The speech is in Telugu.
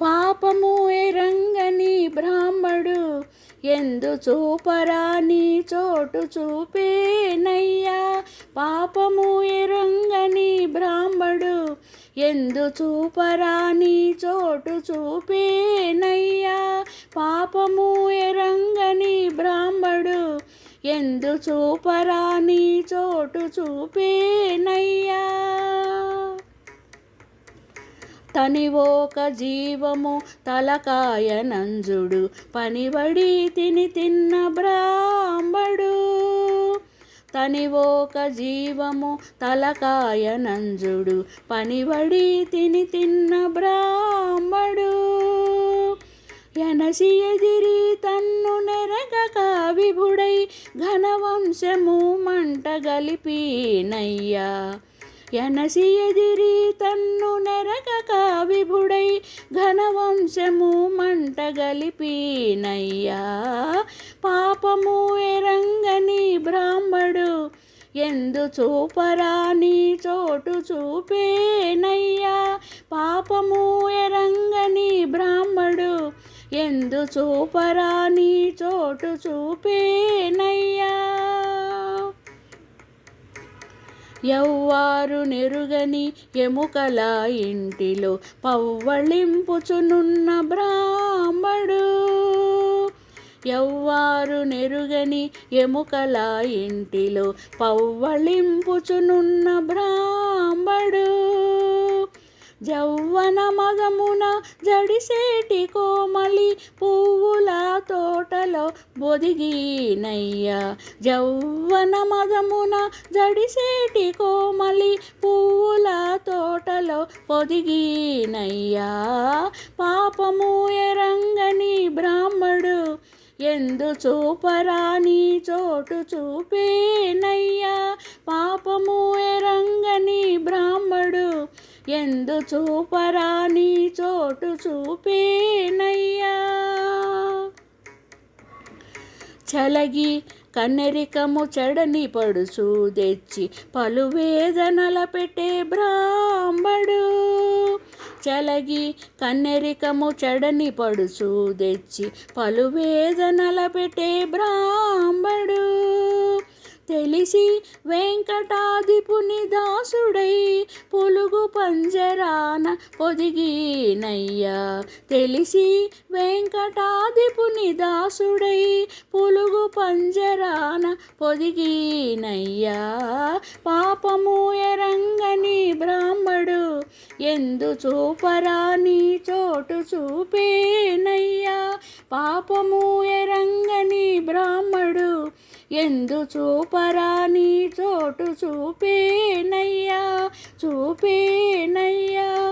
పాపము ఎరంగని బ్రాహ్మడు? ఎందు చూపరా నీ చోటు చూపేనయ్యా? పాపము ఎరంగని బ్రాహ్మడు? ఎందు చూపరా నీ చోటు చూపేనయ్యా? పాపము ఎరంగని బ్రాహ్మడు? ఎందు చూపరా నీ చోటు చూపేనయ్యా? తనివోక జీవము తలకాయ నంజుడు పనివడి తిని తిన్న బ్రాహ్మడు. తనివోక జీవము తలకాయ నంజుడు పనివడి తిని తిన్న బ్రాహ్మడు. ఎనసి ఎదిరి తన్ను నెరగక విభుడై ఘనవంశము మంట గలిపినయ్యా ఎనసి ఎదిరి తన్ను నెరగక విభుడై ఘనవంశము మంట గలిపినయ్యా. పాపము ఎరంగని బ్రాహ్మడు ఎందు చూపరా నీ చోటు చూపేనయ్యా. పాపము ఎరంగని బ్రాహ్మడు ఎందు చూపరా నీ చోటు చూపేనయ్యా. ఎవ్వారు నెరుగని ఎముకల ఇంటిలో పవ్వళింపుచునున్న బ్రాహ్మడు. ఎవ్వారు నెరుగని ఎముకల ఇంటిలో పవ్వళింపుచునున్న బ్రాహ్మడు. జవ్వన మగమున జడిసేటి కోమలి పువ్వుల తోటలో బొదిగినయ్యా. జవ్వన మగమున జడిసేటి కోమలి పువ్వుల తోటలో పొదిగినయ్యా పాపము ఎరంగని బ్రాహ్మడు ఎందు చూపరాని చోటు చూపేనయ్యా. పాపము ఎరంగని ఎందు చూపరా నీ చోటు చూపేనయ్యా. చలగి కన్నెరికము చెడని పడుచు తెచ్చి పలు వేదనల పెట్టే బ్రాహ్మడు. చలగి కన్నెరికము చెడని పడుచు తెచ్చి పలు వేదనల పెట్టే బ్రాహ్మ తెలిసి వెంకటాదిపుని దాసుడై పొలుగు పంజరాన పొదిగినయ్యా. తెలిసి వెంకటాదిపుని దాసుడై పొలుగు పంజరాన పొదిగినయ్యా. పాపము ఎరంగని బ్రాహ్మడు ఎందు చూపరాని చోటు చూపేనయ్యా. పాపము ఎరంగని బ్రాహ్మడు ఎందు చూపరా నీ చోటు చూపేనయ్యా చూపేనయ్యా.